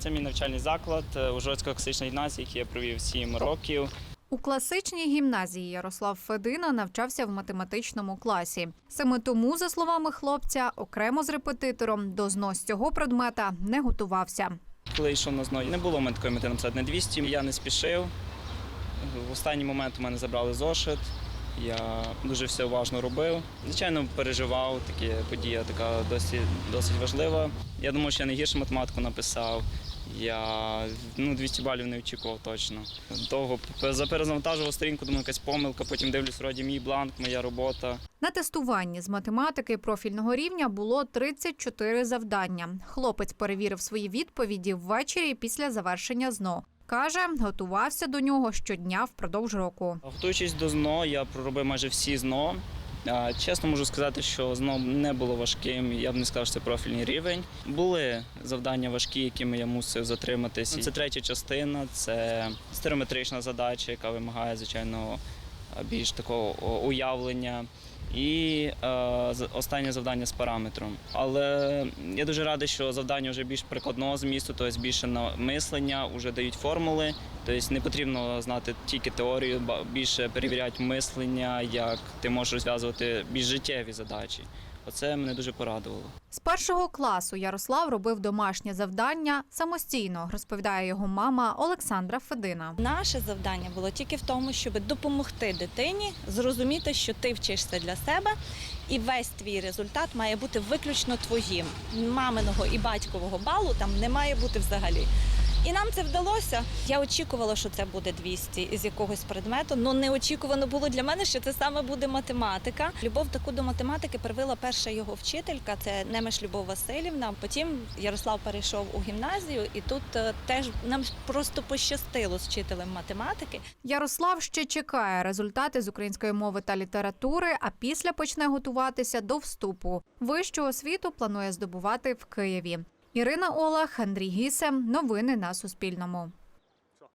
Це мій навчальний заклад е, Ужгородська класична який я провів 7 років. У класичній гімназії Ярослав Федина навчався в математичному класі. Саме тому, за словами хлопця, окремо з репетитором до знос цього предмета не готувався. Коли йшов на зно, не було в мене такої мети написати на 200. Я не спішив. В останній момент у мене забрали зошит. Я дуже все уважно робив. Звичайно, переживав. Такі подія така досить, досить важлива. Я думав, що я найгіршу математику написав. Я ну, 200 балів не очікував точно. Довго заперезавантажував сторінку, думаю, якась помилка, потім дивлюсь, вроді мій бланк, моя робота. На тестуванні з математики профільного рівня було 34 завдання. Хлопець перевірив свої відповіді ввечері після завершення ЗНО. Каже, готувався до нього щодня впродовж року. Готуючись до ЗНО, я проробив майже всі ЗНО. Чесно можу сказати, що знову не було важким. Я б не сказав, що це профільний рівень. Були завдання важкі, якими я мусив затриматися. Це третя частина, це стереометрична задача, яка вимагає, звичайно, більш такого уявлення. І е, останнє завдання з параметром. Але я дуже радий, що завдання вже більш прикладного змісту, тобто більше на мислення, вже дають формули. Тобто не потрібно знати тільки теорію, більше перевіряти мислення, як ти можеш розв'язувати більш життєві задачі. Оце мене дуже порадувало. З першого класу Ярослав робив домашнє завдання самостійно, розповідає його мама Олександра Федина. Наше завдання було тільки в тому, щоб допомогти дитині зрозуміти, що ти вчишся для себе, і весь твій результат має бути виключно твоїм. Маминого і батькового балу там не має бути взагалі. І нам це вдалося. Я очікувала, що це буде 200 із якогось предмету. але неочікувано було для мене, що це саме буде математика. Любов таку до математики привила перша його вчителька. Це Немеш Любов Васильівна. Потім Ярослав перейшов у гімназію, і тут е, теж нам просто пощастило з вчителем математики. Ярослав ще чекає результати з української мови та літератури, а після почне готуватися до вступу. Вищу освіту планує здобувати в Києві. Ірина Олах, Андрій Гісем. Новини на Суспільному.